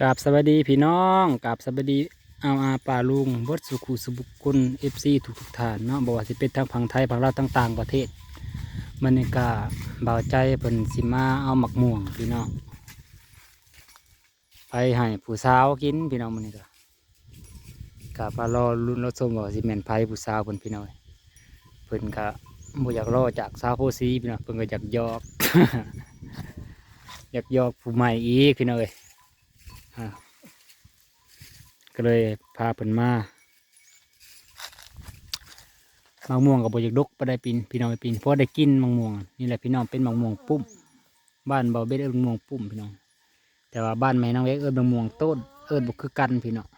กราบสวัสดีพี่น้องกราบสวัสดีเอาอาป่าลุงบดสุขุสุบุกุลเอฟซีทุกทุกท่านเนาะบอกว่าสิเป็นทั้งพังไทยพังลาวต่าง ๆ ประเทศมันนี่ก็เบาใจเพิ่นสิมาเอาหมักม่วงพี่น้องไปให้ผู้สาวกินพี่น้องมันนี่ก็กะพารอรุ่นรถส้มว่าสิแมนไผผู้สาวเพิ่นพี่น้องเพิ่นก็บ่อยากรอจากสาวโพสีพี่น้องเพิ่นก็อยากยอก อยากยอกผู้ใหม่อีกพี่น้องเอ้ย ก็เลยพาเพิ่นมามังม่วงกับบอยากดกไปได้ปีนพี่น้องไปปีนเพราะได้กินมังม่วงนี่แหละพี่น้องเป็นมังม่วงปุ้ม บ้านเบาเบ็ดเอิ้นมังม่วงปุ้มพี่น้อง แต่ว่าบ้านแม่น้องเล็กเอิ้นมังม่วงต้นเอิ้นบุคือกันพี่น้อง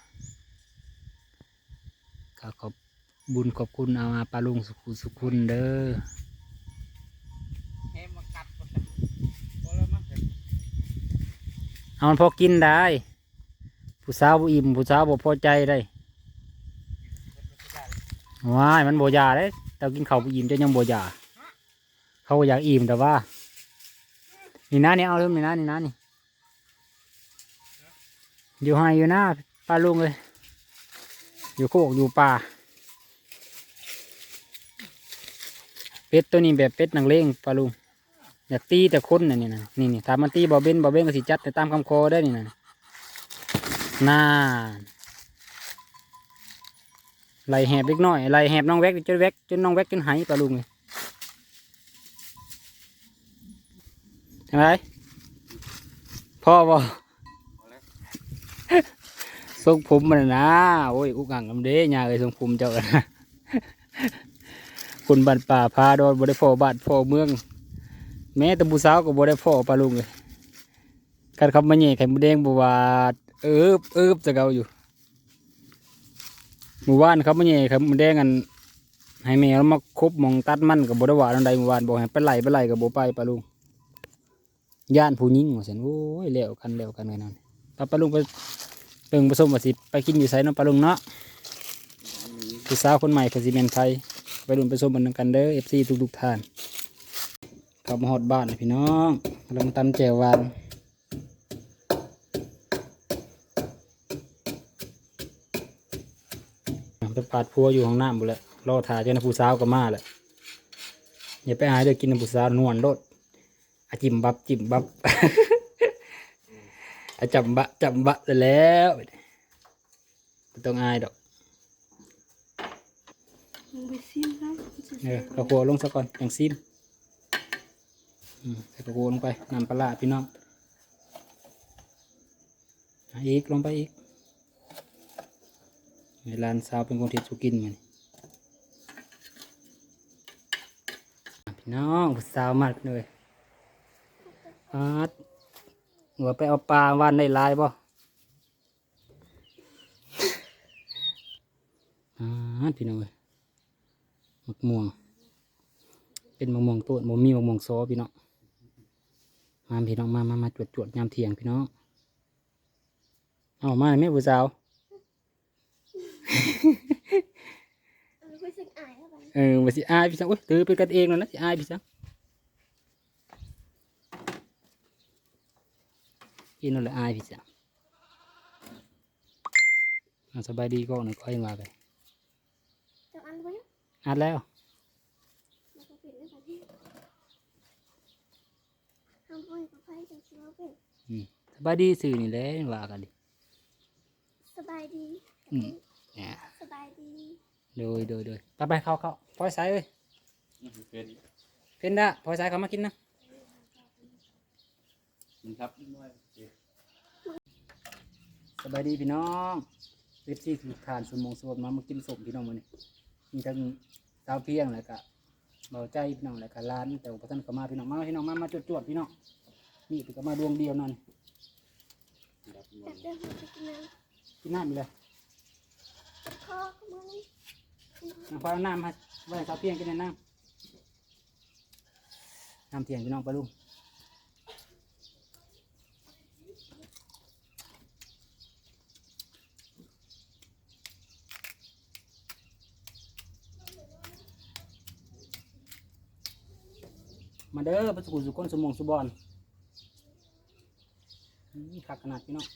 ก็ขอบบุญขอบคุณเอามาปลาลุงสุขุสุขุนเด้อเอแล้วมั้งเอามันพอกินได้ ผู้สาวบ่อิ่มผู้สาวบ่พอใจได้ว้ายมันบ่ยาได้แต่กินข้าวบ่อิ่มจะยังบ่ยาเขาอยากอิ่มแต่ว่า นี่นะนี่เอาเริ่มนี่นะนี่นะนี่อยู่ให้อยู่หน้าป้าลุงเลย อยู่โคกอยู่ป่าเป็ดตัวนี้แบบเป็ดนางเล้งป้าลุงอยากตีแต่คนน่ะนี่นะนี่นี่ถ้ามันตีบ่เบ้นบ่เบ้นก็สิจัดแต่ตามคำคอได้นี่นะ น่าไหลแหบเล็กน้อยไหลแหบน้องแวกจนแวกจนน้องแวกจนหายปลาลุงเลยทำไรพ่อบ่ทรงผมมันนะโอ้ยอุกังกำเด้ยาเอ้ยทรงผมเจ้าอะนะคนบ้านป่าพาโดนบ่ได้พ่อบานพ่อเมือง แม้ต่ผู้สาวก็บ่ได้พ่อปลาลุงเลยการขับมาแย่ไข่มดแดงบว่า เอิบเอิบจะเกาอยู่หมู่บ้านเขามาแย่ไข่มดแดงกันให้แม่เรามาคบมองตัดมันกับบ่ได้ว่าอันใดหมู่บ้านบอกให้ไปไหลไปไหลกับบ่ไปปลาลุงย่านผู้หญิงว่าซั่นโอ้ยแล้วกันแล้วกันไงนั่นปลาปลาลุงไปเบิ่งผสมว่าสิไปกินอยู่ไสเนาะปลาลุงเนาะผู้สาวคนใหม่เพิ่นสิแม่นไทยไปรุ่นไปส้มมันกันเด้อ FC ทุกๆท่านกับมาฮอดบ้านพี่น้องกำลังตำแจ่ววาน ไปปาดพัวอยู่ห้องน้ำบุแหละรอถ่ายเจ้าหน้าผู้สาวก็มาแหละอย่าไปหาเดี๋ยวกินน้ำผู้สาวนวลโลดอาจิมบับจิมบับอาจับบะจับบะได้แล้วไม่ต้องอายดอกมึงไปซิมครับเออเอาหัวลงซะก่อนอย่างซิมอืมใส่กระโวลงไปนำปลาร้าพี่น้องอะอีกลงไปอีก เวลานสาวเป็นคนที่สุกินมันพี่น้องผู้สาวมากเลยอาดหัวไปเอาปลาวันได้หลายบ่อาดพี่น้องเอ้ยมะม่วง เป็นมะม่วงต้นมมีมะม่วงซอพี่น้องมาพี่น้องมามามาจวดจวดยามเที่ยงพี่น้องเอามาแม่ผู้สาว เออไปสึกอายเข้าไป เออมาสิอายพี่สังอุ้ยถือเป็นกันเองแล้วนะสิอายพี่สังกินนั่นแหละอายพี่สังเอาสบายดีก็หนึ่งก็ยังมาไปจับอันไว้อัดแล้วแล้วก็ปิดแล้วค่ะพี่ทำไว้กับไฟจังสิว่าเป็นอืมสบายดีสื่อนี่แหละว่ากันดิสบายดีอืมเนี่ยสบายดี โดยโดยโดยไปไปเข้าเข้าพลอยสายเอ้ยเป็นเป็นได้พลอยสายเขามากินนะครับสบายดีพี่น้องเอฟซีถูกทานสมองสวดมามากินสมพี่น้องมันนี่มีทั้งสาวเพียงแล้วก็เบาใจพี่น้องแล้วก็ร้าน แต่ว่าท่านก็มาพี่น้องมาพี่น้องมามาจวดจวดๆพี่น้องนี่พี่ก็มาดวงเดียวนั่นแต่เดินมาจะกินน้กินน้ำอีกเลยำกับคอขโมน้ำฟ้าน้ำให้ไว้ให้สาเพียงกินในน้ำน้ำเทียงพี่น้องปลาลุงมาเด้อประสุกุสุคนสมองสุบอนอืมคักขนาดพี่น้อง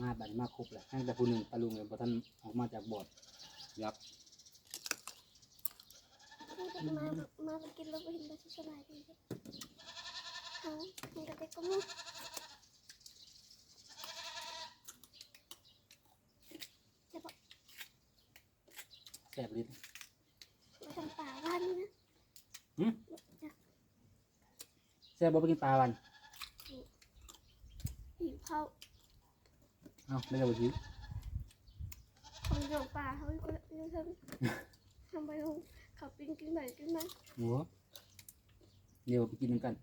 มาบัดมาครบแหละตั้งแต่ผู้หนึ่งปลาลุงเลยพอท่านออกมาจากบ่อยับมามาไปกินแล้วไปเห็นแบบสบายดีเขาเห็นกับเด็กก็มุกแซ่บลิ้นมาทำป่าบ้านนี่นะแซ่บบ่ไปกินปลาวันหิวเขา เอ้าไม่ได้บ่หิวคนหลงป่าเขาอยู่คนอยู่ทำทำไปลงเขาปิ้งกินไหนกินไหนโหัวเดี๋ยวไปกินกัน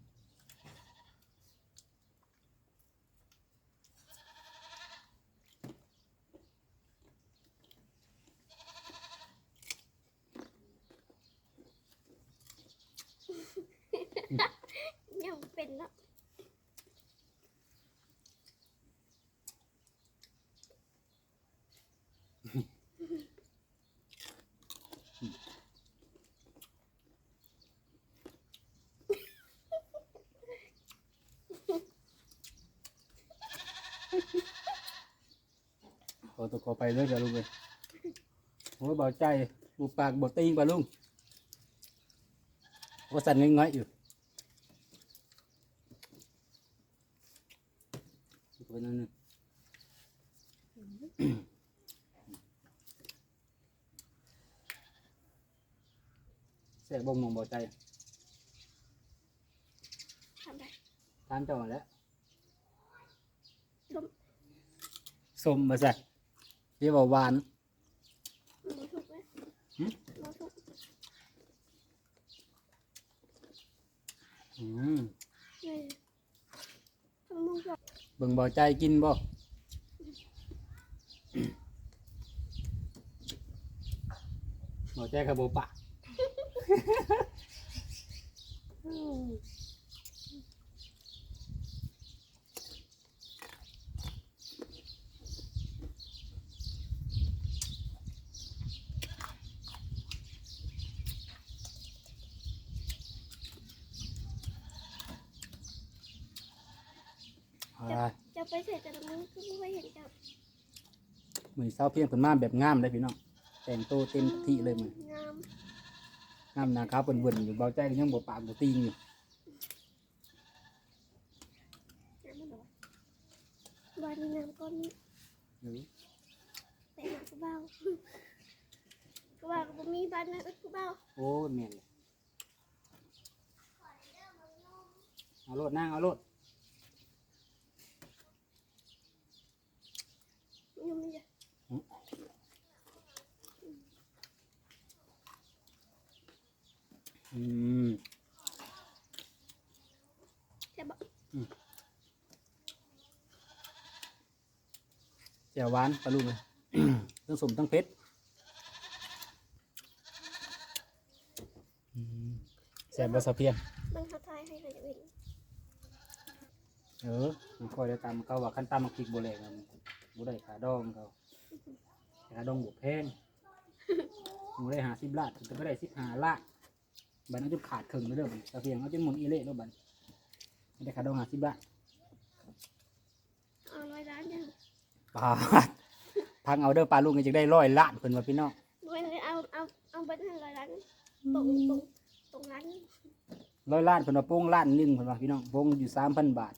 ยังเป็นเนาะ ขอตัวขอไปเลยจ้ะลุงเลยโอ้ยเบาใจบุปากบ่ตีงปลาลุงว่าสั่นง่อยๆอยู่ตัวนั้นนึงแซ่บบ่มองเบาใจทำได้ทานเจ้ามาแล้วลมส้มมาใส่ เรียกว่าหวานหนูถูกไหมหึหนูถูกอืมเบิ่งเบาใจกินบ่เบาใจกับโบปะร จะ ไปใส่แต่ละมือคือไม่เห็นจับมือเศร้าเพียงผลมาแบบงามเลยพี่น้องแต่งตัวเต็มที่เลยมืองามงามหนาขาวเปิ่นเบิ่นอยู่เบาใจก็ยังบ่ปากบ่ตีงอยู่งามมันหรอวานงามก้อนนี้เออแต่งกูเบากูเบากูมีบ้านนะกูเบาโอ้ยแม่นเลยเอาโลดนั่งเอาโลด ยังไม่ได้ อืมแต่บอกแจ่วหวานปลาลูกเลยทั้งสมทั้งเผ็ดอืมแซ่บบ่สะเพียนมันเขาทายให้เลยเองเออมันค่อยได้ตามเขาว่าขั้นตามมาพริกบ่แลกมันบ่ได้ขาดองเขาขาดองบ่แพงหมูได้หาสิบลาทแต่ก็ได้สิบหาลาท บัดนั้นจะขาดครึ่งเลยเด้อบัดสะเพียงเอาจนหมุนอีเละแล้วบัดไม่ได้ขาดองหาสิบลาทเอาร้อยล้านยังปาดพังเอาเด้อปลาลูกก็จะได้ร้อยล้านเพิ่นว่าพี่น้องไม่ได้เอาเอาเอาเบัตรให้ร้อยล้านตรงตรงตรงร้านร้อยล้านเพิ่นว่าโป้งล้านหนึงเพิ่นว่าพี่น้องโป้งอยู่สามพันบาท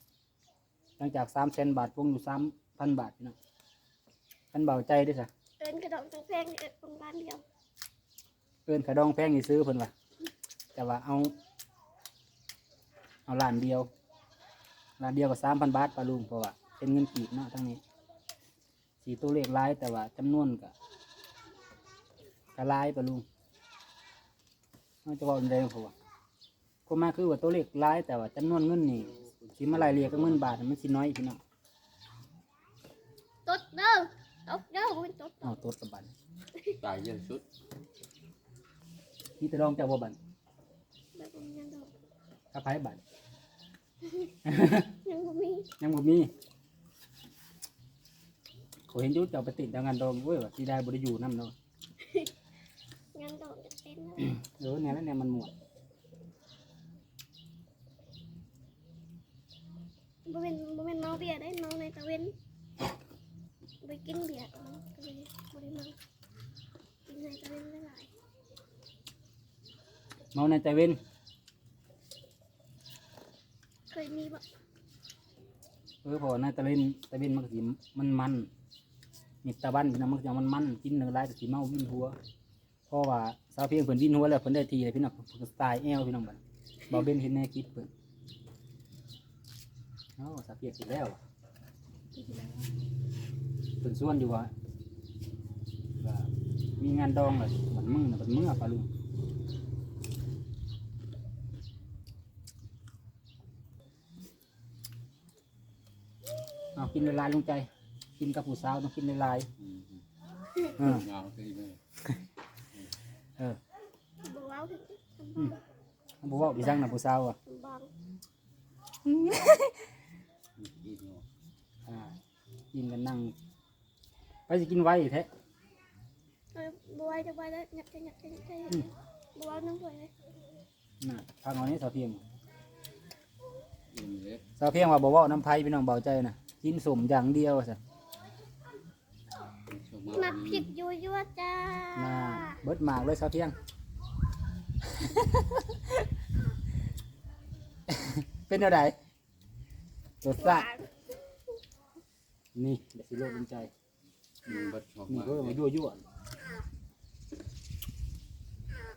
หลังจากสามแสนบาทโป้งอยู่สามพันบาทพี่น้องพันเบาใจเด้วยซะเดินกระดองตรงแพงเอ็ดตรงร้านเดียว เอิ้นขาดองแพงนี่ซื้อเพิ่นว่า แต่ว่าเอา เอาล้านเดียวล้านเดียวก็สามพันบาทปลาลุงเพราะว่าเป็นเงินกีบเนาะทั้งนี้สีตัวเลขหลายแต่ว่าจำนวนก็ก็หลายปลาลุงนอกจากว่าอันใดเพราะว่าก็มาคือว่าตัวเลขหลายแต่ว่าจำนวนเงินนี่สิมาไล่เรียกกับเงินบาทมันสิน้อยพี่น้องตดเด้อตดเด้อมันตดเอาตัวสบันตายเยอะสุดนี่จะลองเจ้าบ่บัน แบบมันยังดอก ถ้าไพ่บันยังบ่มียังบ่มีเขาเห็นอยุเจ้าไปติดทางงานดองเว้ยว่าที่ได้บ่ได้อยู่นํเนาะยังดอกจะเป็นเลยเออเนี่ยแล้วเนี่ยมันหมวดบ่เป็นบ่เป็นเมาเบียร์ได้เมาในตะเวนไปกินเบียร์ก็เลยบ่ได้เมากินในตะเวนได้หลายเมาในแต่เว้น เคยมีบ่ เออเพอในต่เวนต่เวนมันก็สิมันมันมีตะวันพี่น้องมันก็จะมันมันกินเนื้อลายก็สิเมาวิ่นหัวเพราะว่าสาวเพียงเพิ่นวิ่นหัวแล้วเพิ่นได้ทีเลยพี่น้องเพิ่นก็สไตล์แอลพี่น้องบัดบ่เบนเห็นในคลิปเพิ่นเอ้าสาวเพียงสิแล้วเพิ่นส่วนอยู่ว่าว่ามีงานดองแหละมันมึงน่ะมันมึงอะปลาลุง เอากินละลายลงใจ กินกับผู้สาวต้องกินละลายอืมเออเงาคือเลยเออบ่เว้าถึงเขาบอกว่าพี่ช่างนะผู้สาวอะบางอีกเนาะอ่ากินกันนั่งไปสิกินไว้แท้เออบ่ไหวจะไหวแล้วหยักจะหยักจะหยักจะหยักบ่เว้าน้ำถ้วยเลยน่ะทางเอานี้สาวเพียงอิ่มเลยสาวเพียงว่าบอกว่าน้ำไผ่พี่น้องเบาใจนะ กินสมอย่างเดียวสิชมมาผิดยั่วยั่วจ้าน่าเบิดหมากเลยสาวเพียง เป็นอะไรรสชาตินี่เดี๋ยวสิโลดลงใจมันบัดชอบนี่มากก็เลมายยั่วยั่ว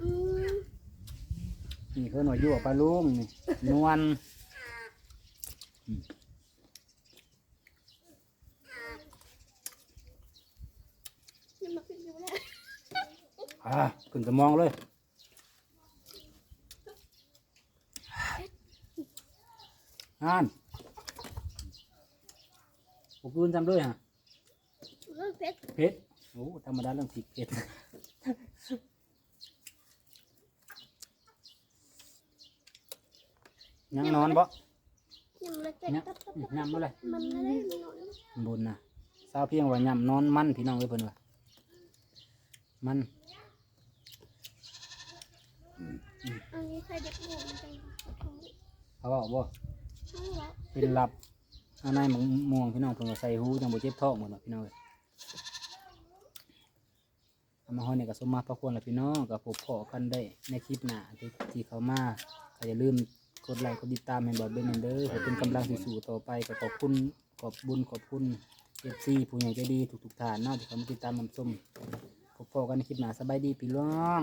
อืมนี่คือหน่อยยั่วปลาลุงนี่นวล นี่มาผิดยั่วแล้ว อ่าขึ้นสมองเลยอ่านผมคืนจำด้วยฮะเรื่องเพชรเพชรโอ้ธรรมดาเรื่องผิดเพชรยังนอนบ่ยังเลยเจ็บเนี่ยตับตับนี่ยำมาเลยมันไม่ได้มันนอนบุญนะสาวเพียงว่ายำนอนมันพี่น้องเลยเพิ่นว่ามัน อันนี้ใครเด็กหมูมันจะท้องเขาบอกบ่ไม่หรอกเป็นหลับอันในหมองม่วงพี่น้องเพิ่นก็ใส่หูจังบ่เจ็บท้องหมดเนาะพี่น้องเอ้ยเอามาฮ้อนนี่ก็สมมาพระควรแล้วพี่น้องก็พบพอกันได้ในคลิปหน้าที่ที่เขามาก็อย่าลืมกดไลค์กดติดตามให้บอดเบนเด้อเพื่อเป็นกำลังสู่ต่อไปก็ขอบคุณขอบบุญขอบคุณ FC ผู้ใหญ่ใจดีทุกๆท่านเนาะที่เขามาติดตามนำชมพบพอกันในคลิปหน้าสบายดีพี่น้อง